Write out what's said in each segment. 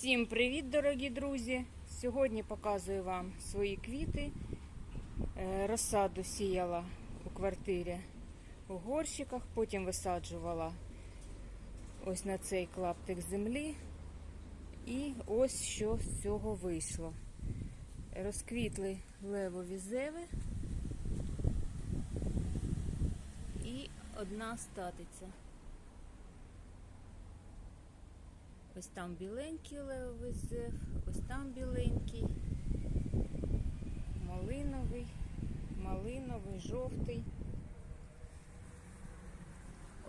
Всім привіт, дорогі друзі! Сьогодні показую вам свої квіти. Е, Розсаду сіяла у квартирі у горщиках, потім висаджувала ось на цей клаптик землі. І ось що з цього вийшло. Розквітли левові зеви і одна статиця. Ось там біленький левовий ось там біленький, малиновий, малиновий, жовтий.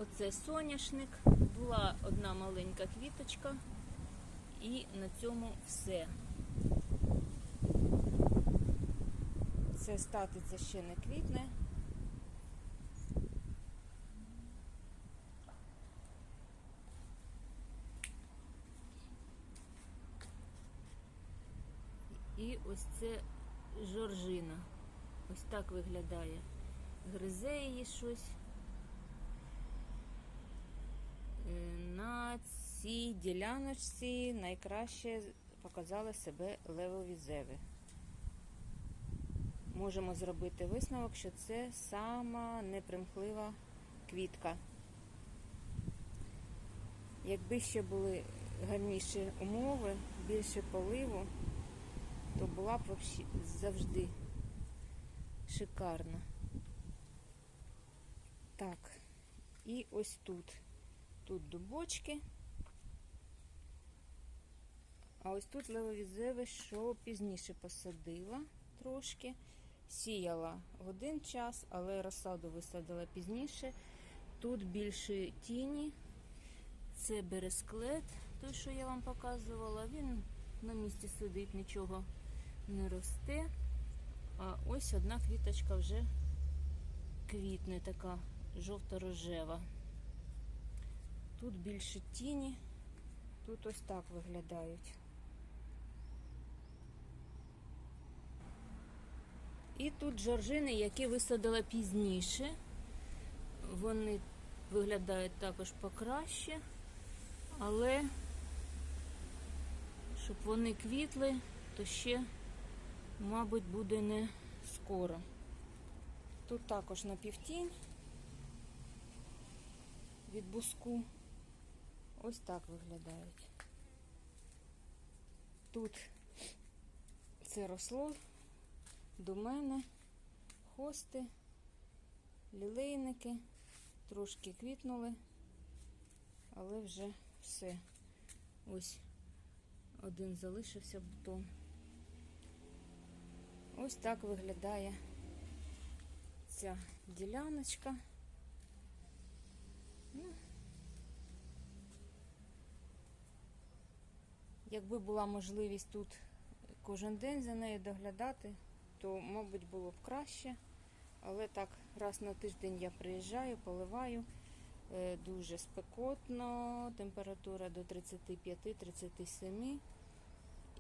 Оце соняшник, була одна маленька квіточка, і на цьому все. Це статиця ще не квітне. І ось це жоржина. Ось так виглядає. Гризе її щось. Е, На цій діляночці найкраще показали себе левові зеви. Можемо зробити висновок, що це сама непримхлива квітка. Якби ще були гарніші умови, більше поливу, то була б завжди шикарна. Так, і ось тут. Тут дубочки. А ось тут левові зеви, що пізніше посадила трошки. Сіяла один час, але розсаду висадила пізніше. Тут більше тіні. Це бересклет, той, що я вам показувала. Він на місці сидить, нічого не росте. А ось одна квіточка вже квітне, така жовто-рожева. Тут більше тіні, тут ось так виглядають. І тут жоржини, які висадила пізніше. Вони виглядають також покраще, але щоб вони квітли, то ще, мабуть, буде не скоро. Тут також напівтінь від буску. Ось так виглядають. Тут це росло до мене, хости, лілейники, трошки квітнули, але вже все. Ось один залишився бутон. Ось так виглядає ця діляночка. Ну, Якби була можливість тут кожен день за нею доглядати, то, мабуть, було б краще. Але так, раз на тиждень я приїжджаю, поливаю. Е, Дуже спекотно, температура до 35-37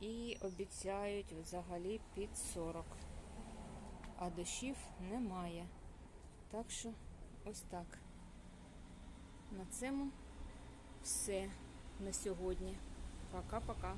і обіцяють взагалі під 40. А дощів немає. Так що ось так. На цьому все на сьогодні. Пока-пока.